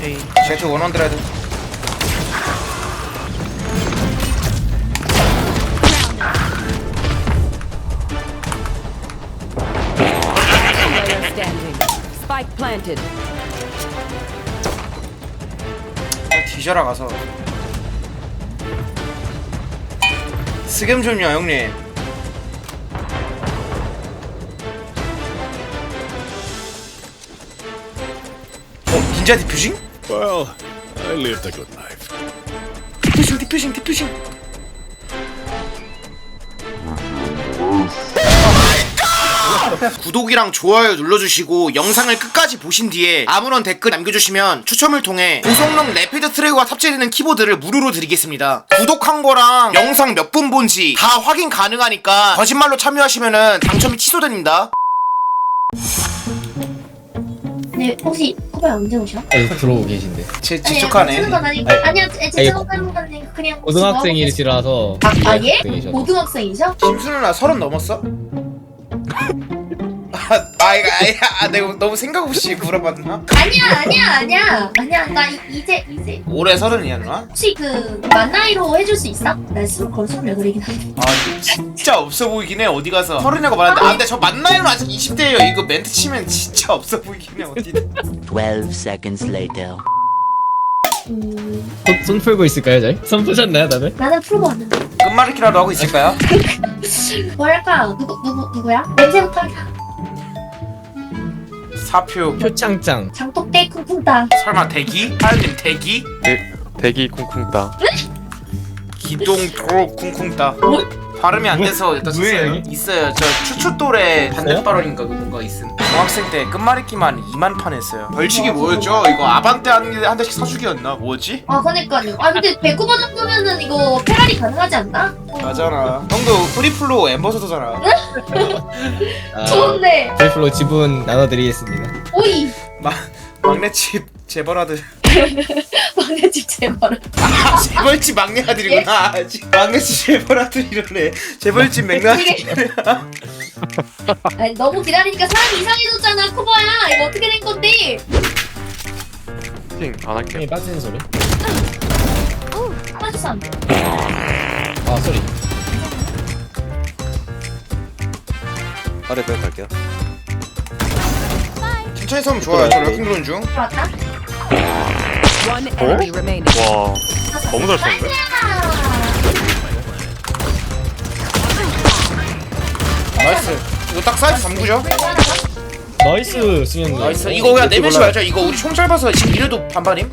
제트 원원드레드 Player standing. Spike planted. 뒤져라 가서 스겜 좀요 형님 어? 닌자 디퓨징? Well, I lived a good life. 디퓨징 디퓨징 디퓨징 구독이랑 좋아요 눌러주시고 영상을 끝까지 보신 뒤에 아무런 댓글 남겨주시면 추첨을 통해 고성능 레피드 트랙과 탑재되는 키보드를 무료로 드리겠습니다. 구독한 거랑 영상 몇 분 본지 다 확인 가능하니까 거짓말로 참여하시면 당첨이 취소됩니다 네, 혹시 코바야 언제 오셔? 여기 들어오고 계신데 제건 아니고 아니, 아니요, 제 아니, 지적하는 건 아니고 그냥 고등학생이시라서 아, 아 예? 고등학생이셔? 누나 서른 넘었어? 아, 아, 이거, 아, 아, 내가 너무 생각 없이 물어봤나? 아니야, 아니야, 아니야, 아니야. 나 이, 이제 이제 올해 서른이야 누나? 혹시 그 만 나이로 해줄 수 있어? 나 스물 거의 스물여덟이긴 한데. 아 진짜 없어 보이긴 해 어디 가서 서른이라고 말하는데 아 근데 저 만나이는 아직 20대예요 이거 멘트 치면 진짜 없어 보이긴 해 어디 12 seconds later. 음, 손, 손 풀고 있을까요 잘? 손 푸셨나요 다들? 나는 풀고 왔는데. 끝말잇기라도 하고 있을까요? 뭐랄까? 누구 누구 누구야? 냄새부터 하자. 사표 표창장 장독대 쿵쿵따. 설마 대기? 하연님 대기? 대기 쿵쿵 따 기동 도로 쿵쿵 따 발음이 안 돼서 일단 썼어요 이게? 있어요 저 추추돌에 반대 있어요? 발언인가 그건가 있음 중학생 때 끝말잇기만 2만 판 했어요 벌칙이 뭐였죠? 이거 아반떼 한, 한 대씩 사주기였나? 뭐였지? 아 그러니까요. 아 근데 베쿠버 정도면은 이거 페라리 가능하지 않나? 맞잖아 형도 프리플로 엠버서더잖아 아, 좋은데. 셀프로 지분 나눠드리겠습니다 오이. 마, 막내집 재벌아들 막내집 제발. 아 재벌집 막내 아들이구나 예? 막내집 재벌 아들 이러네 재벌집 맥락 아니 너무 기다리니까 사람이 이상해졌잖아 코바야. 이거 어떻게 된 건데? 띵안 할게 형이 빠지는 소리 빠졌어 안 돼. 아 소리 아래 벽 갈게요. 천천히 서면 좋아요 저 럭킹 드론 중 들어왔다. One enemy remaining. 와 너무 잘 썼는데? 나이스 이거 딱 사이즈 잠그죠? 나이스 승현 나이스 이거 그냥 내면시 말죠 이거 우리 총 짧아서 지금 이래도 반반임?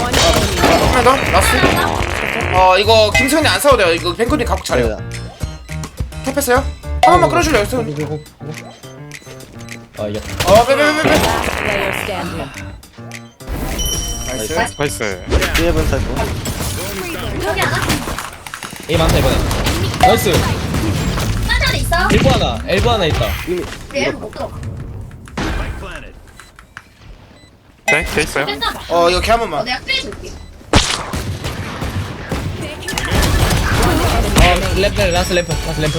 One enemy. 한명 더? 라스트? 어 이거 김승현이 안 싸워도 돼요 이거 뱅크님 각국 잘해요 탭했어요? 한 번만 끌어줄래요? 어 아 이겼다 빼빼빼빼 Player standing. 나이스 나이스 피해본 사이프. 여기 하나. A 많다 이번에 나이스 딴 있어. 엘보 하나 엘보 하나 있다 얘를 못 들어. 네? 돼 있어요? 뺐나 봐. 어 이거 걔한 어, 번만 내가 빼줄게. 어 램프 라스 램프 라스 램프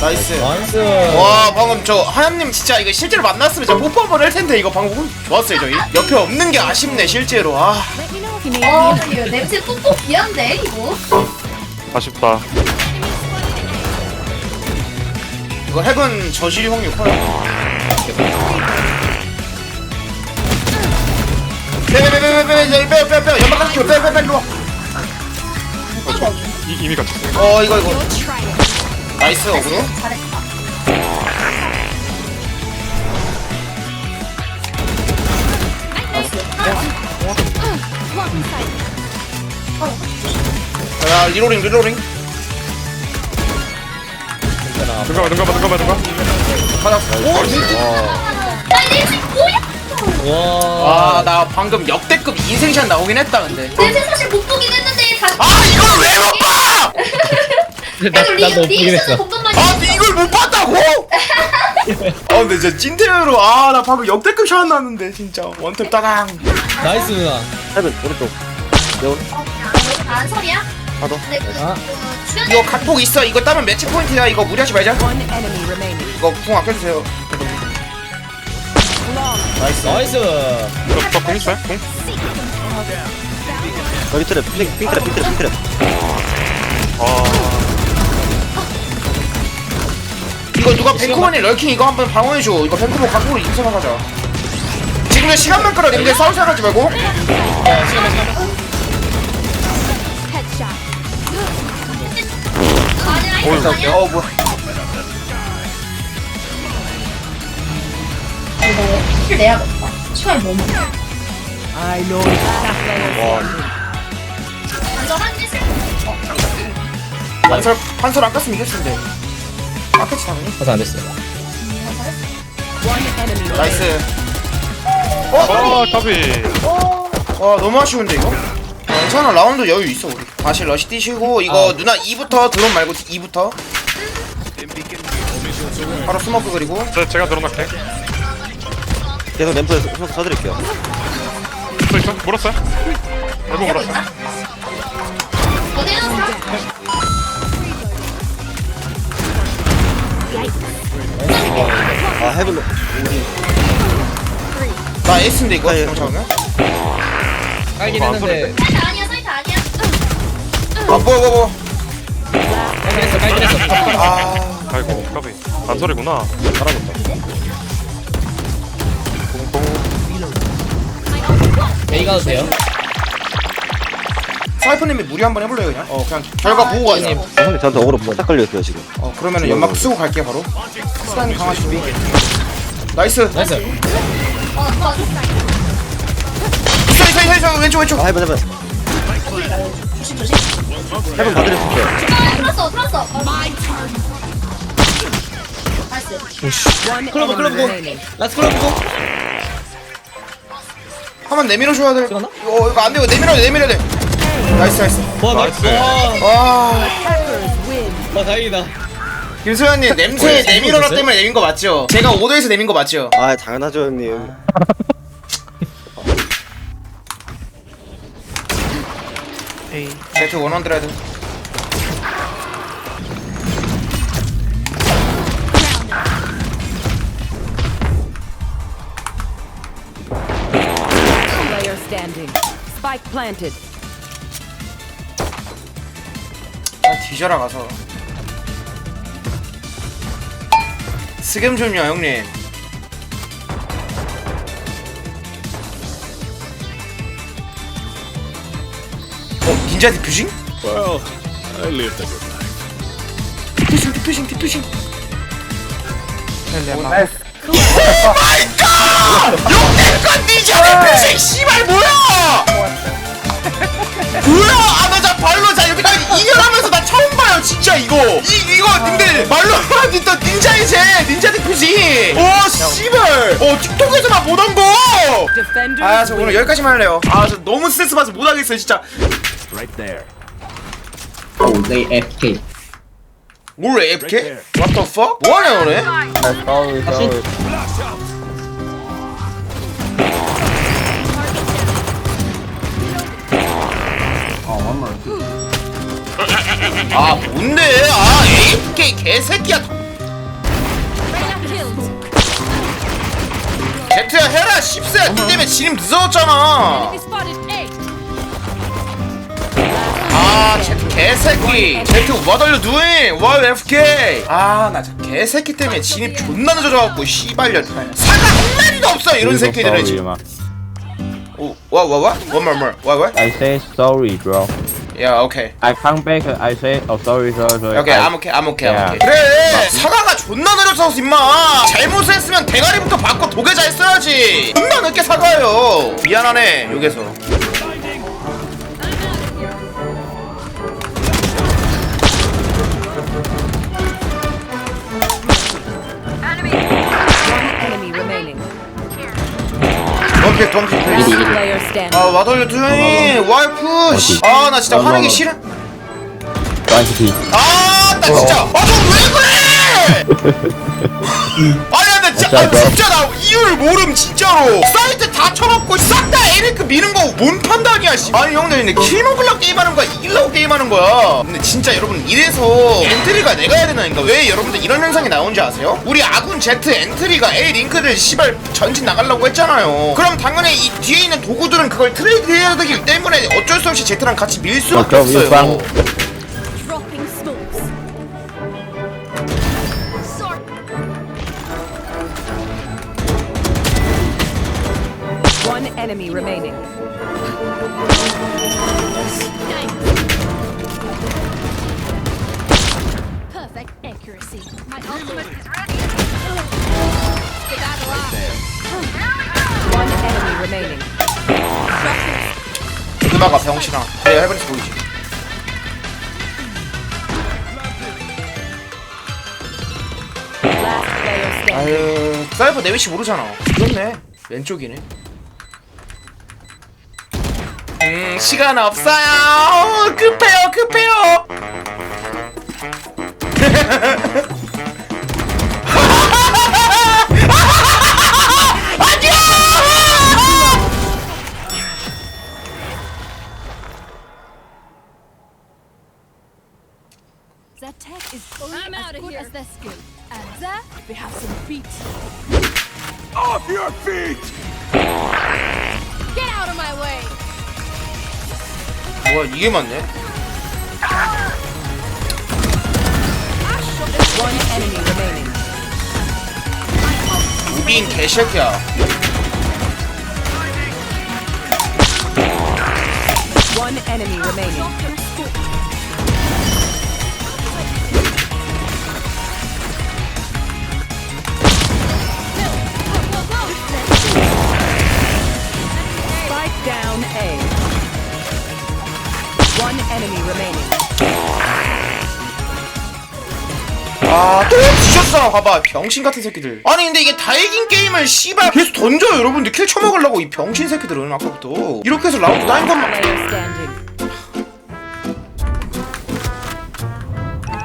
나이스. 나이스. 와 방금 저 하얀님 진짜 이거 실제로 만났으면 진짜 뽀뽀 한번 할 텐데 이거 방금 좋았어요 저희. 옆에 없는 게 아쉽네 실제로. 아. 어, 이거 냄새 뿜뿜 귀한데 이거. 아쉽다. 이거 핵은 저질 확률 커요. 빼빼빼빼빼빼빼빼빼빼 연막 키워 빼빼빼 일로 이, 이미 와어 이거 이거 나이스 어그로 잘했다. 야 리로링 리로링 괜찮아 눈감아 눈감아 눈감아 눈감아 하나 아니 냄새 뭐야? 와 오아나 방금 역대급 인생샷 나오긴 했다 근데 냄새 사실 못 보긴 했는데 다. 아 이걸 왜 못 봐! 그래도 리 나도 보긴 리액션은 했어 본것만. 아 근데 이걸 못 봤다고? 아 근데 진짜 찐테로 아 나 방금 역대급 샷 났는데 진짜 원탭 따당 나이스 누나 헤븐 오른쪽. 네온. 안설이야? 하도. 근데 그, 아. 그 주변에 이거 각복 있어 이거 따면 매치 포인트야 이거 무리하지 말자. 이거 궁 아껴주세요 나이스 나이스 저공 있어요? 공? 여기 트랩 핑, 핑 트랩 핑 트랩 핑 트랩 아 이거 누가 벤쿠버니 럴킹 이거 한번 방어해줘 이거 벤쿠버 각으로 인생을 가자 지금 시간만 끌어 님들 싸울 생각하지 말고 아니야 어이, 이거 아니야 어 뭐야 이거 킬 내야겠다 시간이 너무 한 개씩 한설 한설 안 깠으면 이겼는데 깠겠지 당연히 가서 안 됐어. 나이스. 아 까비 와 너무 아쉬운데 이거? 아, 괜찮아 라운드 여유 있어 우리. 다시 러시 뛰시고 이거 누나 2부터 드론 말고 2부터. 바로 스모크 그리고. 제, 제가 늘어날게. 계속 램프에 서 쳐드릴게요. 저 있어? 물었어요? 얼마 물었어? 어디는 아헤 븐 우리 나 에이스인데 이거? 아, 예. 지금 잡으면? 깔긴 안 했는데. 사이트 아니야 사이트 아니야. 아 뭐야 뭐야 뭐야. 깔긴 했어 깔긴 했어. 아. 아이고 까비. 반설이구나. 살아본다. A 가도 돼요? 사이퍼님이 무리 한번 해볼래요 그냥? 어 그냥 결과 보고 가자. 형님. 저한테 어그로 딱 걸렸어요 지금. 어 그러면은 연막 쓰고 갈게요 바로. 수단 강화 준비 나이스. 나이스. 있어 있어 있어 있어 왼쪽 왼쪽. 아 헤븐 헤븐 조심 조심 헤븐 봐드릴게요 아 틀었어 틀었어. 나이스 One 클로브 enemy 클로브 고 remaining. 라스 클로브 고. 한 번 내밀어 줘야 돼. 찍었나? 이거 이거 안 되고 내밀어야 돼 내밀어야 돼. 나이스 나이스. 와 나이스. 와, 와와 다행이다 김소연님 냄새 내밀어라 때문에 내민 거 맞죠? 제가 오더에서 내민 거 맞죠? 아 당연하죠 형님 제트 원원 드라드 Player standing. Spike planted. 아 뒤져라 가서 스겜 좀요 형님 어? 닌자 디퓨징? Well, I lived a good life. 디퓨징 디퓨징 디퓨징 오마이갓! 역대급 닌자 디퓨징 씨발 뭐야! 뭐야! 아, 나자 발로 자 여기까지 2년 하면서 나 처음 봐요, 진짜 이거! 이, 이거, 님들, 말로 하면 또 닌자의 제, 닌자 디퓨징! 오, 씨발! 어, 틱톡에서만 보던 거! Defenders 아, 저 오늘. 여기까지만 할래요. 아, 저 너무 스트레스 받아서 못하겠어요, 진짜. Right there. 뭘 AFK? What the fuck? 뭐하냐, 너네? 아, 뭔데? 아, AFK 개새끼야. 제트야 해라 씹스야 니 때문에 진임 늦어졌잖아 아 제트 개새끼 제트 what are you doing? Why AFK? 아나 저 개새끼 때문에 진입 존나 늦어져갖고 씨발년 사과 한 마리도 없어 이런 새끼들은 지금 what? One more more what? I say sorry, bro. Yeah okay I come back. I say oh sorry, sorry, sorry. 오케이 I, I'm okay I'm okay I'm 야. okay 그래 사과가 존나 느려져서 임마 잘못을 했으면 대가리부터 받고 도계자 했어야지 존나 늦게 사과해요 미안하네 여기서 덤피 Last player standing. 아 와덜려 투영이. 와이프 아나 진짜 화내기 싫어. quantity. 아나 진짜. 아너왜 그래? 근데 진짜 아, 진짜 나 이유를 모름 진짜로. 사이트 다 쳐먹고 싹 다 에리크 미는 거 뭔 판단이야 씨. 아니 형들 근데 킬 먹으려고 게임하는 거야? 이기려고 게임하는 거야? 근데 진짜 여러분 이래서 엔트리가 내가 해야 되나니까. 왜 여러분들 이런 현상이 나온지 아세요? 우리 아군 Z 엔트리가 A 링크를 시발 전진 나가려고 했잖아요. 그럼 당연히 이 뒤에 있는 도구들은 그걸 트레이드 해야 되기 때문에 어쩔 수 없이 Z랑 같이 밀 수밖에 어, 없어요 그나가 병신아. 내가 해버려서 보이지. 아유 사이버 내 위치 모르잖아. 그렇네. 왼쪽이네. 음 시간 없어요. 급해요 급해요 뭐야 이게 맞네. 우빈 개새끼야. Spike down A. One enemy remaining. 아또 뒤졌어 봐봐 병신 같은 새끼들 아니 근데 이게 다 이긴 게임을 씨발 계속 던져요 여러분들 킬 쳐먹으려고 이 병신 새끼들은 아까부터 이렇게 해서 라운드 따인 것만 Player standing.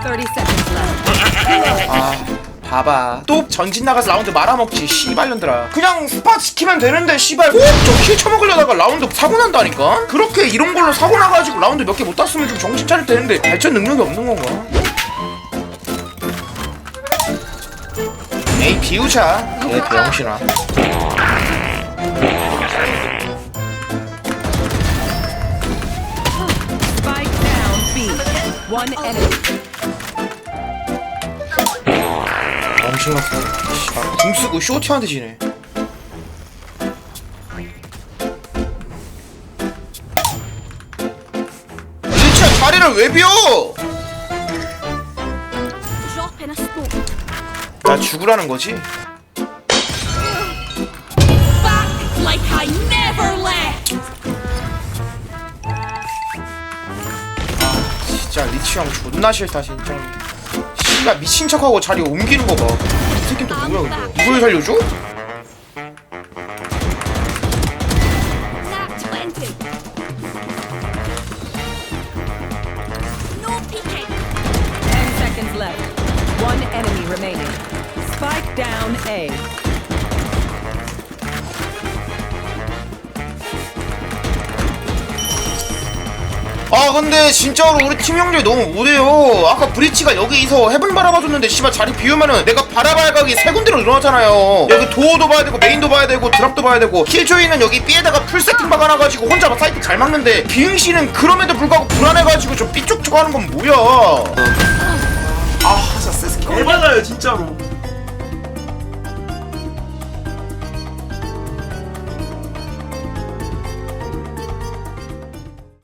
30 seconds left. 아 봐봐. 또 전진 나가서 라운드 말아먹지 씨발년들아. 그냥 스팟 시키면 되는데 씨발. 꼭저킬 쳐먹으려다가 라운드 사고 난다니까? 그렇게 이런 걸로 사고 나가지고 라운드 몇 개 못 땄으면 좀 정신 차릴 되는데 발전 능력이 없는 건가? 에이 비우자. 얘 병신아. One enemy. 같은 씨발 궁 쓰고 쇼트한테 지네 리치야 자리를 왜 비워. 나 죽으라는 거지 left! 진짜 리치 형 존나 싫다 진짜 씨가 미친 척하고 자리 옮기는 거 봐 이 새끼 또 뭐야 이거 이걸 살려줘? Not 20. No peeking. 10 seconds left. One enemy remaining. Spike down A. 아 근데 진짜로 우리 팀 형들 너무 못해요. 아까 브리치가 여기서 해븐 바라봐줬는데 씨발 자리 비우면은 내가 바라봐야 각이 세 군데로 늘어나잖아요. 여기 도어도 봐야 되고 메인도 봐야 되고 드랍도 봐야 되고 킬조이는 여기 B에다가 풀 세팅 박아놔가지고 혼자 막 사이트 잘 막는데 비응씨는 그럼에도 불구하고 불안해가지고 좀 삐쪽쪽 하는 건 뭐야? 아 진짜 세스 대박아요 진짜로